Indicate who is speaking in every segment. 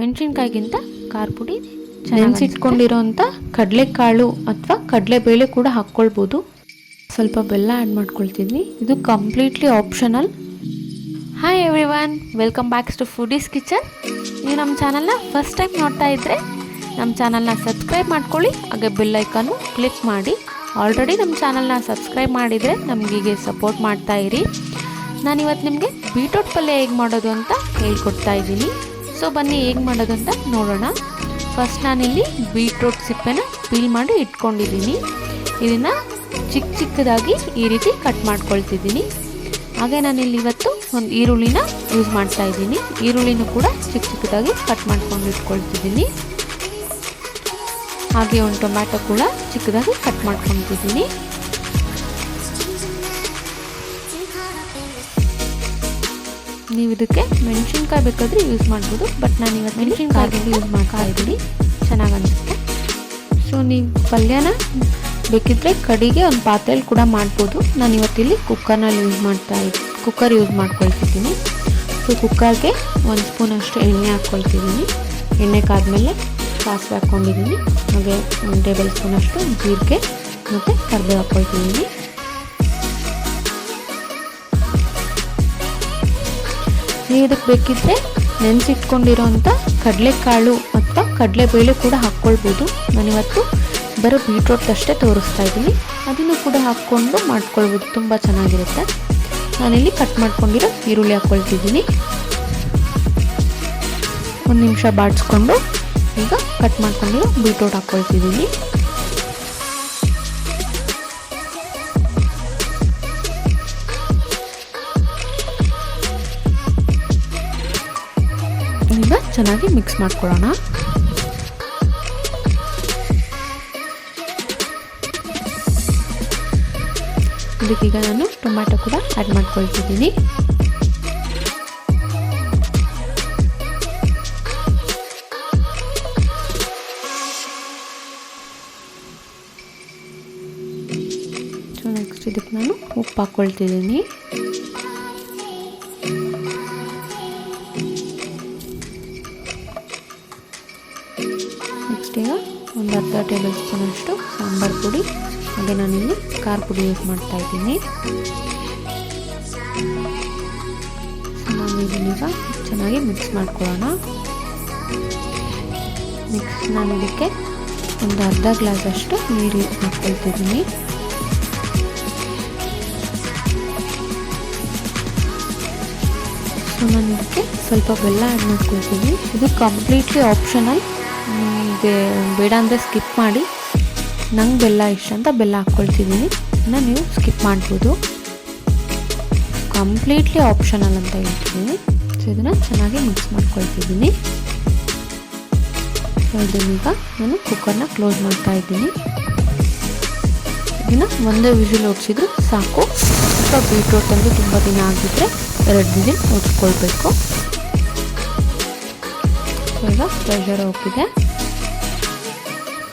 Speaker 1: ಮೆಣಸಿನ್ಕಾಯಿಗಿಂತ ಖಾರ ಪುಡಿ ನೆನೆಸಿಟ್ಕೊಂಡಿರೋಂಥ ಕಡಲೆಕಾಳು ಅಥವಾ ಕಡಲೆಬೇಳೆ ಕೂಡ ಹಾಕ್ಕೊಳ್ಬೋದು. ಸ್ವಲ್ಪ ಬೆಲ್ಲ ಆ್ಯಡ್ ಮಾಡ್ಕೊಳ್ತಿದ್ವಿ ಇದು completely optional hi everyone welcome backs to foodies kitchen ನೀವು ನಮ್ಮ ಚಾನಲ್ನ ಫಸ್ಟ್ ಟೈಮ್ ನೋಡ್ತಾ ಇದ್ದರೆ ನಮ್ಮ ಚಾನಲ್ನ ಸಬ್ಸ್ಕ್ರೈಬ್ ಮಾಡ್ಕೊಳ್ಳಿ. ಹಾಗೆ ಬೆಲ್ ಐಕಾನು ಕ್ಲಿಕ್ ಮಾಡಿ. ಆಲ್ರೆಡಿ ನಮ್ಮ ಚಾನಲ್ನ ಸಬ್ಸ್ಕ್ರೈಬ್ ಮಾಡಿದರೆ ನಮಗೀಗೆ ಸಪೋರ್ಟ್ ಮಾಡ್ತಾ ಇರಿ. ನಾನಿವತ್ತು ನಿಮಗೆ ಬೀಟ್ರೋಟ್ ಪಲ್ಯ ಹೇಗೆ ಮಾಡೋದು ಅಂತ ಹೇಳ್ಕೊಡ್ತಾ ಇದ್ದೀನಿ. ಸೊ ಬನ್ನಿ, ಹೇಗೆ ಮಾಡೋದಂತ ನೋಡೋಣ. ಫಸ್ಟ್ ನಾನಿಲ್ಲಿ ಬೀಟ್ರೂಟ್ ಸಿಪ್ಪೆನ ಪೀಲ್ ಮಾಡಿ ಇಟ್ಕೊಂಡಿದ್ದೀನಿ. ಇದನ್ನು ಚಿಕ್ಕ ಚಿಕ್ಕದಾಗಿ ಈ ರೀತಿ ಕಟ್ ಮಾಡ್ಕೊಳ್ತಿದ್ದೀನಿ. ಹಾಗೆ ನಾನಿಲ್ಲಿ ಇವತ್ತು ಒಂದು ಈರುಳ್ಳಿನ ಯೂಸ್ ಮಾಡ್ತಾ ಇದ್ದೀನಿ. ಈರುಳ್ಳಿನೂ ಕೂಡ ಚಿಕ್ಕ ಚಿಕ್ಕದಾಗಿ ಕಟ್ ಮಾಡ್ಕೊಂಡು ಇಟ್ಕೊಳ್ತಿದ್ದೀನಿ. ಹಾಗೆ ಒಂದು ಟೊಮ್ಯಾಟೊ ಕೂಡ ಚಿಕ್ಕದಾಗಿ ಕಟ್ ಮಾಡ್ಕೊತಿದ್ದೀನಿ ನೀವು ಇದಕ್ಕೆ ಮೆಣಸಿನ್ಕಾಯಿ ಬೇಕಾದರೆ ಯೂಸ್ ಮಾಡ್ಬೋದು. ಬಟ್ ನಾನು ಇವತ್ತು ಮೆಣಸಿನ್ಕಾಯಿ ಯೂಸ್ ಮಾಡ್ತಾ ಇದ್ದೀನಿ. ಚೆನ್ನಾಗಿ ಅನಿಸುತ್ತೆ. ಸೊ ನೀವು ಪಲ್ಯನ ಬೇಕಿದ್ದರೆ ಕಡಿಗೆ ಒಂದು ಪಾತ್ರೆಯಲ್ಲಿ ಕೂಡ ಮಾಡ್ಬೋದು. ನಾನು ಇವತ್ತಿಲ್ಲಿ ಕುಕ್ಕರ್ನಲ್ಲಿ ಯೂಸ್ ಮಾಡ್ತಾ ಇದ್ದೀನಿ ಕುಕ್ಕರ್ ಯೂಸ್ ಮಾಡ್ಕೊಳ್ತಿದ್ದೀನಿ. ಸೊ ಕುಕ್ಕರ್ಗೆ ಒಂದು ಸ್ಪೂನ್ ಅಷ್ಟು ಎಣ್ಣೆ ಹಾಕ್ಕೊಳ್ತಿದ್ದೀನಿ ಎಣ್ಣೆ ಕಾದ್ಮೇಲೆ ಸಾಸಿವೆ ಹಾಕ್ಕೊಂಡಿದ್ದೀನಿ ಹಾಗೆ ಒಂದು ಟೇಬಲ್ ಸ್ಪೂನ್ ಅಷ್ಟು ಜೀರಿಗೆ ಮತ್ತು ಕರಿಬೇವು ಹಾಕ್ಕೊಳ್ತಿದ್ದೀನಿ ಇದಕ್ಕೆ ಬೇಕಿದ್ದರೆ ನೆನೆಸಿಟ್ಕೊಂಡಿರೋಂಥ ಕಡಲೆಕಾಳು ಅಥವಾ ಕಡಲೆಬೇಳೆ ಕೂಡ ಹಾಕ್ಕೊಳ್ಬೋದು. ನಾನಿವತ್ತು ಬರೋ ಬೀಟ್ರೋಟ್ ಅಷ್ಟೇ ತೋರಿಸ್ತಾ ಇದ್ದೀನಿ. ಅದನ್ನು ಕೂಡ ಹಾಕ್ಕೊಂಡು ಮಾಡ್ಕೊಳ್ಬೋದು. ತುಂಬ ಚೆನ್ನಾಗಿರುತ್ತೆ. ನಾನಿಲ್ಲಿ ಕಟ್ ಮಾಡ್ಕೊಂಡಿರೋ ಈರುಳ್ಳಿ ಹಾಕ್ಕೊಳ್ತಿದ್ದೀನಿ. ಒಂದು ನಿಮಿಷ ಬಾಡಿಸ್ಕೊಂಡು ಈಗ ಕಟ್ ಮಾಡ್ಕೊಂಡಿರೋ ಬೀಟ್ರೋಟ್ ಹಾಕ್ಕೊಳ್ತಿದ್ದೀನಿ. ಚೆನ್ನಾಗಿ ಮಿಕ್ಸ್ ಮಾಡ್ಕೊಳ್ಳೋಣ. ಇದಕ್ಕೀಗ ನಾನು ಟೊಮ್ಯಾಟೊ ಕೂಡ ಆ್ಯಡ್ ಮಾಡ್ಕೊಳ್ತಿದ್ದೀನಿ. ಸೊ ನೆಕ್ಸ್ಟ್ ಇದಕ್ಕೆ ನಾನು ಉಪ್ಪು ಹಾಕ್ಕೊಳ್ತಿದ್ದೀನಿ ಈಗ ಒಂದು ಅರ್ಧ ಟೇಬಲ್ ಸ್ಪೂನ್ ಅಷ್ಟು ಸಾಂಬಾರು ಪುಡಿ. ಹಾಗೆ ನಾನಿಲ್ಲಿ ಖಾರ ಪುಡಿ ಯೂಸ್ ಮಾಡ್ತಾ ಇದ್ದೀನಿ. ನಾನು ಇದನ್ನೀಗ ಚೆನ್ನಾಗಿ ಮಿಕ್ಸ್ ಮಾಡ್ಕೊಳ್ಳೋಣ. ಮಿಕ್ಸ್ ನಾನು ಇದಕ್ಕೆ ಒಂದು ಅರ್ಧ ಗ್ಲಾಸ್ ಅಷ್ಟು ನೀರು ಯೂಸ್ ಮಾಡ್ಕೊಳ್ತಿದ್ದೀನಿ ಸೊ ನಾನು ಇದಕ್ಕೆ ಸ್ವಲ್ಪ ಬೆಲ್ಲ ಆ್ಯಡ್ ಮಾಡ್ಕೊಳ್ತೀನಿ. ಇದು ಕಂಪ್ಲೀಟ್ಲಿ ಆಪ್ಷನಲ್ ನಿಮಗೆ ಬೇಡ ಅಂದರೆ ಸ್ಕಿಪ್ ಮಾಡಿ. ನಂಗೆ ಬೆಲ್ಲ ಇಷ್ಟ ಅಂತ ಬೆಲ್ಲ ಹಾಕ್ಕೊಳ್ತಿದ್ದೀನಿ ಇನ್ನು ನೀವು ಸ್ಕಿಪ್ ಮಾಡ್ಬೋದು. ಕಂಪ್ಲೀಟ್ಲಿ ಆಪ್ಷನಲ್ ಅಂತ ಹೇಳ್ತಿದ್ದೀನಿ ಸೊ ಇದನ್ನು ಚೆನ್ನಾಗಿ ಮಿಕ್ಸ್ ಮಾಡ್ಕೊಳ್ತಿದ್ದೀನಿ. ಸೊ ಇದನ್ನೀಗ ನಾನು ಕುಕ್ಕರ್ನ ಕ್ಲೋಸ್ ಮಾಡ್ತಾ ಇದ್ದೀನಿ. ಇದನ್ನು ಒಂದೇ ವಿಷಲ್ ಓಡಿಸಿದ್ರು ಸಾಕು. ಸ್ವಲ್ಪ ಬೀಟ್ರೋಟ್ ಅಂದರೆ ತುಂಬ ದಿನ ಆಗಿದ್ರೆ ಎರಡು ವಿಸಿಲ್ ಓಡಿಸ್ಕೊಳ್ಬೇಕು ಈಗ ಪ್ರೆಷರ್ ಹೋಗಿದೆ.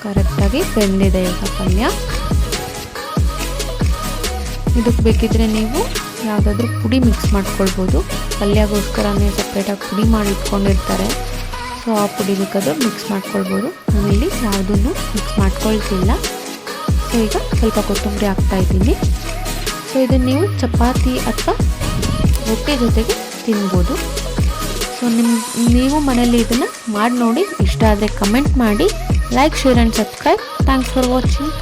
Speaker 1: ಕರೆಕ್ಟಾಗಿ ಬೆಂದಿದೆ ಈಗ ಪಲ್ಯ. ಇದಕ್ಕೆ ಬೇಕಿದ್ರೆ ನೀವು ಯಾವುದಾದ್ರೂ ಪುಡಿ ಮಿಕ್ಸ್ ಮಾಡ್ಕೊಳ್ಬೋದು. ಪಲ್ಯಗೋಸ್ಕರನೇ ಸಪ್ರೇಟಾಗಿ ಪುಡಿ ಮಾಡಿ ಇಟ್ಕೊಂಡಿರ್ತಾರೆ. ಸೊ ಆ ಪುಡಿ ಬೇಕಾದ್ರೂ ಮಿಕ್ಸ್ ಮಾಡ್ಕೊಳ್ಬೋದು. ನಾನಿಲ್ಲಿ ಯಾವುದನ್ನು ಮಿಕ್ಸ್ ಮಾಡ್ಕೊಳ್ತಿಲ್ಲ. ಸೊ ಈಗ ಸ್ವಲ್ಪ ಕೊತ್ತಂಬರಿ ಹಾಕ್ತಾಯಿದ್ದೀನಿ ಸೊ ಇದನ್ನು ನೀವು ಚಪಾತಿ ಅಥವಾ ರೊಟ್ಟಿ ಜೊತೆಗೆ ತಿನ್ಬೋದು. ಸೊ ನಿಮ್ಮ ನೀವು ಮನೇಲಿ ಇದನ್ನು ಮಾಡಿ ನೋಡಿ. ಇಷ್ಟ ಆದರೆ ಕಮೆಂಟ್ ಮಾಡಿ. Like share and subscribe thanks for watching